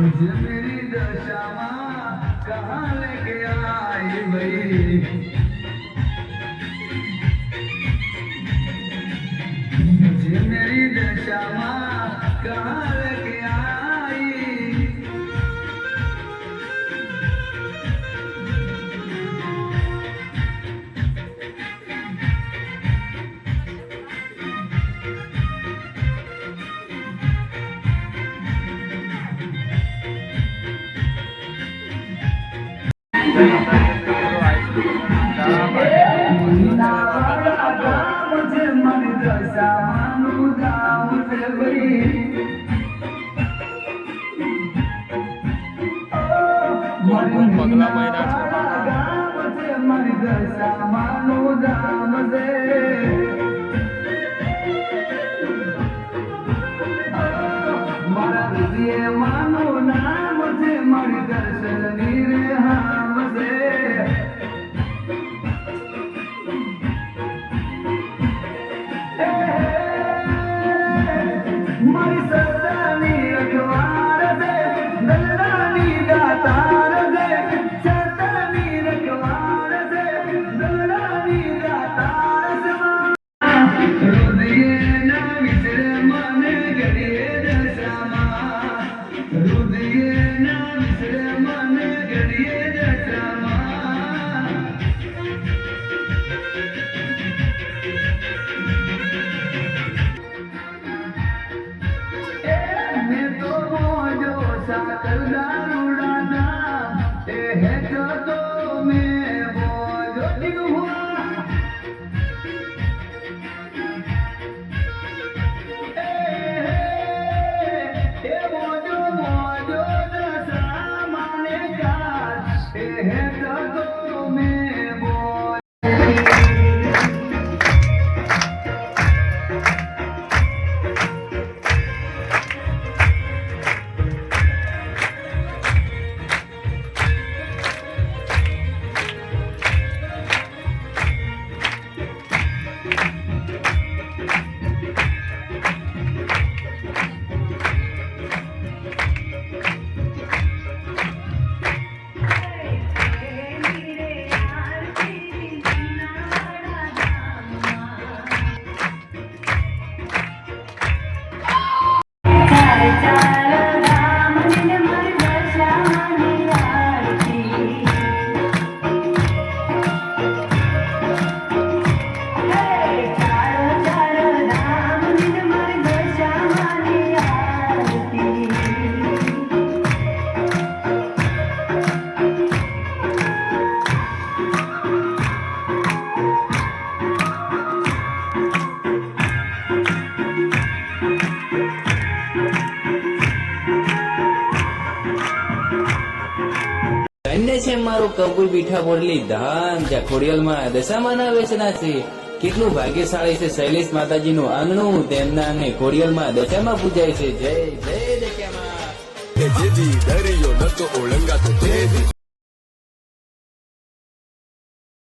मुझे मेरी दशा माँ कहाँ लेके आई भाई? પગલા મહિના છે મારી દશા માનું ધામ છે મારા હૃદય માનું નામ છે મારી દર્શનની મારી Hey. has Bye. છે મારું કબૂલ પીઠા બોરલી ધામ. જ્યાં ખોડિયલમાં દશામાં વેચના છે. કેટલું ભાગ્યશાળી છે શૈલેષ માતાજીનું આંગણું. તેમના અને ખોડિયલમાં દશામાં પૂજાય છે. જય જય દરિયો નતો ઓળંગાતો